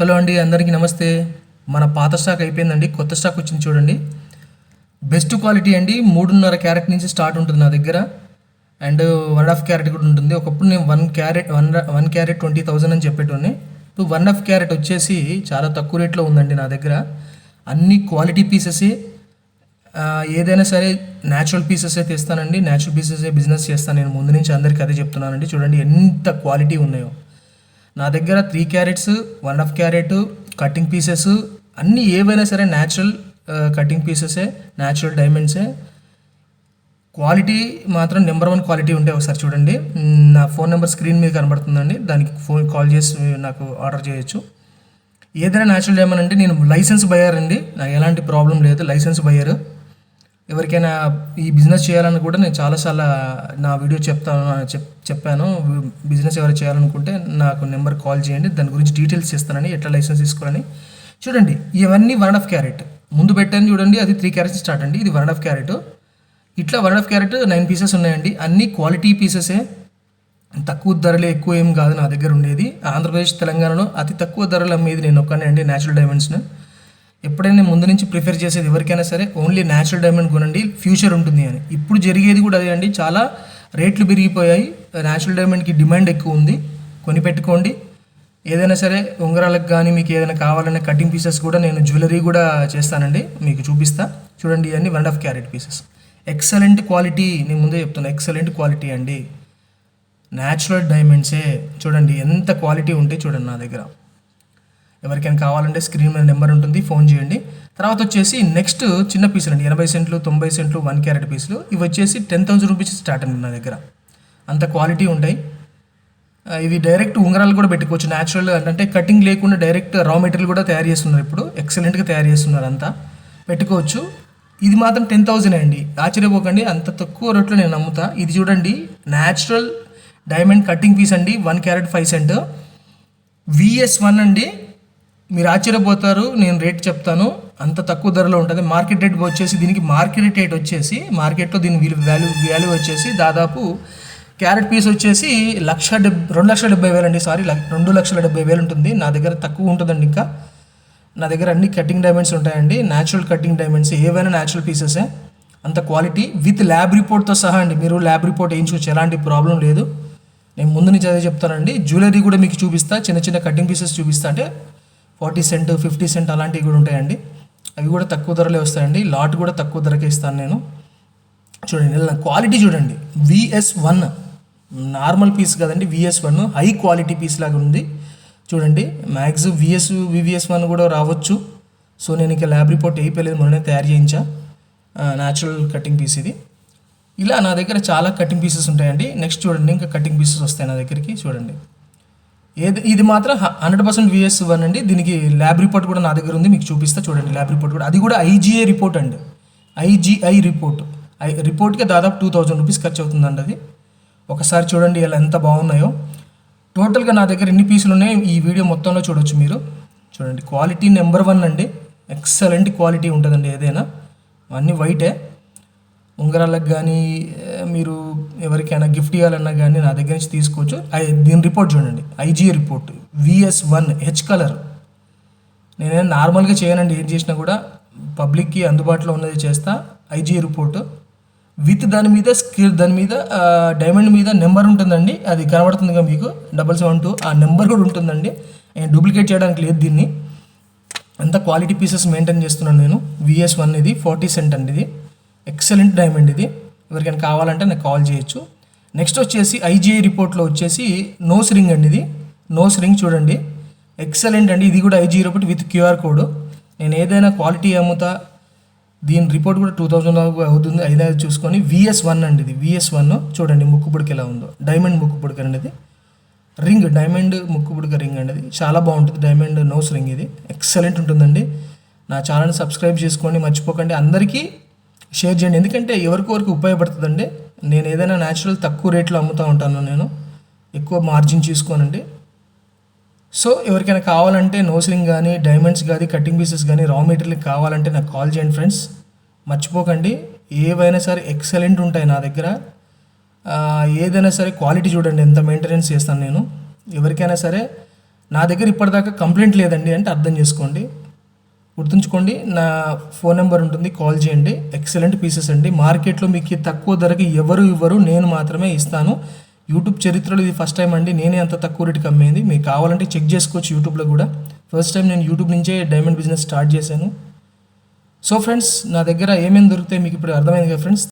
Hello అండి అందరికీ నమస్తే. మన పాత స్టాక్ అయిపోయిందండి కొత్త స్టాక్ వచ్చింది చూడండి. బెస్ట్ క్వాలిటీ అండి మూడున్నర క్యారెట్ నుంచి స్టార్ట్ ఉంటుంది నా దగ్గర. అండ్ వన్ హాఫ్ క్యారెట్ కూడా ఉంటుంది. ఒకప్పుడు నేను one carat one one carat twenty thousand అని చెప్పేటోని ఇప్పుడు వన్ హాఫ్ క్యారెట్ వచ్చేసి చాలా తక్కువ రేట్లో ఉందండి నా దగ్గర. అన్ని క్వాలిటీ పీసెస్ ఏదైనా సరే న్యాచురల్ పీసెస్ తీస్తానండి. న్యాచురల్ పీసెస్ బిజినెస్ చేస్తాను. నేను ముందు నుంచి అందరికీ అదే చెప్తున్నానండి. చూడండి ఎంత క్వాలిటీ ఉన్నాయో. నా దగ్గర three carats one half carat cutting pieces అన్నీ ఏవైనా సరే న్యాచురల్ కటింగ్ పీసెసే న్యాచురల్ డైమండ్సే క్వాలిటీ మాత్రం నెంబర్ వన్ క్వాలిటీ ఉంటే ఒకసారి చూడండి. నా ఫోన్ నెంబర్ స్క్రీన్ మీద కనబడుతుందండి. దానికి ఫోన్ కాల్ చేసి నాకు ఆర్డర్ చేయొచ్చు. ఏదైనా న్యాచురల్ డైమండ్ అంటే నేను లైసెన్స్ బయ్యర్ అండి. నాకు ఎలాంటి ప్రాబ్లం లేదు. లైసెన్స్ బయ్యర్ ఎవరికైనా ఈ బిజినెస్ చేయాలని కూడా నేను చాలాసార్లు నా వీడియో చెప్తాను చెప్ చెప్పాను. బిజినెస్ ఎవరు చేయాలనుకుంటే నాకు నెంబర్ కాల్ చేయండి. దాని గురించి డీటెయిల్స్ ఇస్తానని ఎట్లా లైసెన్స్ తీసుకోవాలని. చూడండి ఇవన్నీ వన్ ఆఫ్ క్యారెట్. ముందు పెట్టాను చూడండి అది త్రీ క్యారెట్స్ స్టార్ట్ అండి. ఇది వన్ ఆఫ్ క్యారెట్. ఇట్లా one half carat nine pieces ఉన్నాయండి. అన్ని క్వాలిటీ పీసెసే. తక్కువ ధరలే ఎక్కువ ఏం కాదు నా దగ్గర ఉండేది. ఆంధ్రప్రదేశ్ తెలంగాణలో అతి తక్కువ ధరలు అమ్మేది నేను ఒక్కనే అండి న్యాచురల్ డైమండ్స్ని. ఎప్పుడైనా ముందు నుంచి ప్రిఫర్ చేసేది ఎవరికైనా సరే ఓన్లీ న్యాచురల్ డైమండ్ కొనండి ఫ్యూచర్ ఉంటుంది అని. ఇప్పుడు జరిగేది కూడా అదే అండి. చాలా రేట్లు పెరిగిపోయాయి. న్యాచురల్ డైమండ్కి డిమాండ్ ఎక్కువ ఉంది. కొని పెట్టుకోండి. ఏదైనా సరే ఉంగరాలకు కానీ మీకు ఏదైనా కావాలనే కటింగ్ పీసెస్ కూడా నేను జ్యువెలరీ కూడా చేస్తానండి. మీకు చూపిస్తా. చూడండి ఇవన్నీ one half carat pieces excellent quality నేను ముందే చెప్తున్నాను ఎక్సలెంట్ క్వాలిటీ అండి. న్యాచురల్ డైమండ్సే చూడండి ఎంత క్వాలిటీ ఉంటే చూడండి నా దగ్గర. ఎవరికైనా కావాలంటే స్క్రీన్ మీద నెంబర్ ఉంటుంది ఫోన్ చేయండి. తర్వాత వచ్చేసి నెక్స్ట్ చిన్న పీసులు అండి ఎనభై సెంట్లు తొంభై సెంట్లు వన్ క్యారెట్ పీసులు ఇవి వచ్చేసి టెన్ థౌసండ్ రూపీస్ స్టార్ట్ అండి నా దగ్గర. అంత క్వాలిటీ ఉంటాయి. ఇవి డైరెక్ట్ ఉంగరాలు కూడా పెట్టుకోవచ్చు. న్యాచురల్ అంటే కటింగ్ లేకుండా డైరెక్ట్ రా మెటీరియల్ కూడా తయారు చేస్తున్నారు ఇప్పుడు. ఎక్సలెంట్గా తయారు చేస్తున్నారు అంతా. పెట్టుకోవచ్చు. ఇది మాత్రం టెన్ థౌజండ్ అండి. ఆశ్చర్యపోకండి అంత తక్కువ రేట్లో నేను నమ్ముతా. ఇది చూడండి న్యాచురల్ డైమండ్ కటింగ్ పీస్ అండి one carat five cent VS one అండి మీరు ఆశ్చర్యపోతారు నేను రేట్ చెప్తాను. అంత తక్కువ ధరలో ఉంటుంది. మార్కెట్ రేట్ వచ్చేసి దీనికి మార్కెట్ రేట్ వచ్చేసి మార్కెట్లో దీని వాల్యూ వాల్యూ వచ్చేసి దాదాపు క్యారెట్ పీస్ వచ్చేసి లక్ష డెబ్ రెండు లక్షల డెబ్బై వేలు అండి సారీ రెండు లక్షల డెబ్బై వేలు ఉంటుంది. నా దగ్గర తక్కువ ఉంటుందండి ఇంకా. నా దగ్గర అన్ని కటింగ్ డైమండ్స్ ఉంటాయండి. న్యాచురల్ కటింగ్ డైమండ్స్ ఏవైనా న్యాచురల్ పీసెసే అంత క్వాలిటీ విత్ ల్యాబ్ రిపోర్ట్తో సహా అండి మీరు ల్యాబ్ రిపోర్ట్ వేయించుకోవచ్చు. ఎలాంటి ప్రాబ్లం లేదు. నేను ముందు నుంచి అదే చెప్తానండి. జ్యువెలరీ కూడా మీకు చూపిస్తా. చిన్న చిన్న కటింగ్ పీసెస్ చూపిస్తా. అంటే ఫార్టీ సెంట్ ఫిఫ్టీ సెంట్ అలాంటివి కూడా ఉంటాయండి. అవి కూడా తక్కువ ధరలే వస్తాయండి. లాట్ కూడా తక్కువ ధరకే ఇస్తాను నేను. చూడండి క్వాలిటీ చూడండి. విఎస్ వన్ నార్మల్ పీస్ కదండి VS one high quality piece లాగా ఉంది. చూడండి మ్యాక్స్ విఎస్ వివిఎస్ వన్ కూడా రావచ్చు. సో నేను ఇంకా ల్యాబ్ రిపోర్ట్ అయిపోయలేదు మొన్ననే తయారు చేయించా. న్యాచురల్ కటింగ్ పీస్ ఇది. ఇలా నా దగ్గర చాలా కటింగ్ పీసెస్ ఉంటాయండి. నెక్స్ట్ చూడండి ఇంకా కటింగ్ పీసెస్ వస్తాయి నా దగ్గరికి. చూడండి. ఏది ఇది మాత్రం హండ్రెడ్ పర్సెంట్ విఎస్ వన్ అండి. దీనికి ల్యాబ్ రిపోర్ట్ కూడా నా దగ్గర ఉంది. మీకు చూపిస్తా చూడండి ల్యాబ్ రిపోర్ట్ కూడా. అది కూడా ఐజీఏ రిపోర్ట్ అండి. IGI report. ఐ రిపోర్ట్కి దాదాపు టూ థౌజండ్ రూపీస్ ఖర్చు అవుతుందండి అది. ఒకసారి చూడండి ఇలా ఎంత బాగున్నాయో. టోటల్గా నా దగ్గర ఎన్ని పీసులు ఉన్నాయో ఈ వీడియో మొత్తంలో చూడొచ్చు మీరు. చూడండి క్వాలిటీ నెంబర్ వన్ అండి. ఎక్సలెంట్ క్వాలిటీ ఉంటుందండి ఏదైనా. అన్నీ వైటే. ఉంగరాలకు కానీ మీరు ఎవరికైనా గిఫ్ట్ ఇవ్వాలన్నా కానీ నా దగ్గర నుంచి తీసుకోవచ్చు. ఐ- దీని రిపోర్ట్ చూడండి. IG report VS one H colour నేనే నార్మల్గా చేయనండి. ఏం చేసినా కూడా పబ్లిక్కి అందుబాటులో ఉన్నది చేస్తా. ఐజీ రిపోర్ట్ విత్ దాని మీద స్కిల్ దాని మీద డైమండ్ మీద నెంబర్ ఉంటుందండి. అది కనబడుతుందిగా మీకు? డబల్ సెవెన్ టూ ఆ నెంబర్ కూడా ఉంటుందండి. నేను డూప్లికేట్ చేయడానికి లేదు దీన్ని. అంత క్వాలిటీ పీసెస్ మెయింటైన్ చేస్తున్నాను నేను. విఎస్ వన్ ఇది ఫార్టీ సెంట్ అండి ఇది. ఎక్సలెంట్ డైమండ్ ఇది. ఎవరికైనా కావాలంటే నాకు కాల్ చేయొచ్చు. నెక్స్ట్ వచ్చేసి ఐజీఐ రిపోర్ట్లో వచ్చేసి నోస్ రింగ్ అండి ఇది. నోస్ రింగ్ చూడండి. ఎక్సలెంట్ అండి. ఇది కూడా IG report with QR code నేను ఏదైనా క్వాలిటీ అమ్ముతా దీని రిపోర్ట్ కూడా టూ థౌజండ్ అవుతుంది. ఐదు చూసుకొని విఎస్ వన్ అండి ఇది. విఎస్ వన్ చూడండి ముక్కు పుడక ఎలా ఉందో. డైమండ్ ముక్కు పుడక అండి ఇది. రింగ్ డైమండ్ ముక్కు పుడక రింగ్ అండి ఇది. చాలా బాగుంటుంది. డైమండ్ నోస్ రింగ్ ఇది. ఎక్సలెంట్ ఉంటుందండి. నా ఛానల్ సబ్స్క్రైబ్ చేసుకోండి. మర్చిపోకండి. అందరికీ షేర్ చేయండి. ఎందుకంటే ఎవరికొరికి ఉపయోగపడుతుందండి నేను ఏదైనా న్యాచురల్ తక్కువ రేట్లో అమ్ముతూ ఉంటాను నేను. ఎక్కువ మార్జిన్ చూసుకోనండి సో ఎవరికైనా కావాలంటే నోసింగ్ కానీ డైమండ్స్ కానీ కటింగ్ పీసెస్ కానీ రా మెటీరియల్ కావాలంటే నాకు కాల్ చేయండి ఫ్రెండ్స్ మర్చిపోకండి. ఏవైనా సరే ఎక్సలెంట్ ఉంటాయి నా దగ్గర. ఏదైనా సరే క్వాలిటీ చూడండి. ఎంత మెయింటెనెన్స్ చేస్తాను నేను. ఎవరికైనా సరే నా దగ్గర ఇప్పటిదాకా కంప్లైంట్ లేదండి అంటే అర్థం చేసుకోండి. గుర్తుంచుకోండి నా ఫోన్ నెంబర్ ఉంటుంది కాల్ చేయండి. ఎక్సలెంట్ పీసెస్ అండి. మార్కెట్లో మీకు తక్కువ ధరకి ఎవరు ఇవ్వరు నేను మాత్రమే ఇస్తాను. యూట్యూబ్ చరిత్రలో ఇది ఫస్ట్ టైం అండి. నేనే అంత తక్కువ రేటుకి అమ్మేది. మీకు కావాలంటే చెక్ చేసుకోవచ్చు యూట్యూబ్లో కూడా. ఫస్ట్ టైం నేను యూట్యూబ్ నుంచే డైమండ్ బిజినెస్ స్టార్ట్ చేశాను. సో ఫ్రెండ్స్ నా దగ్గర ఏమేమి దొరుకుతాయి మీకు ఇప్పుడు అర్థమైంది కదా ఫ్రెండ్స్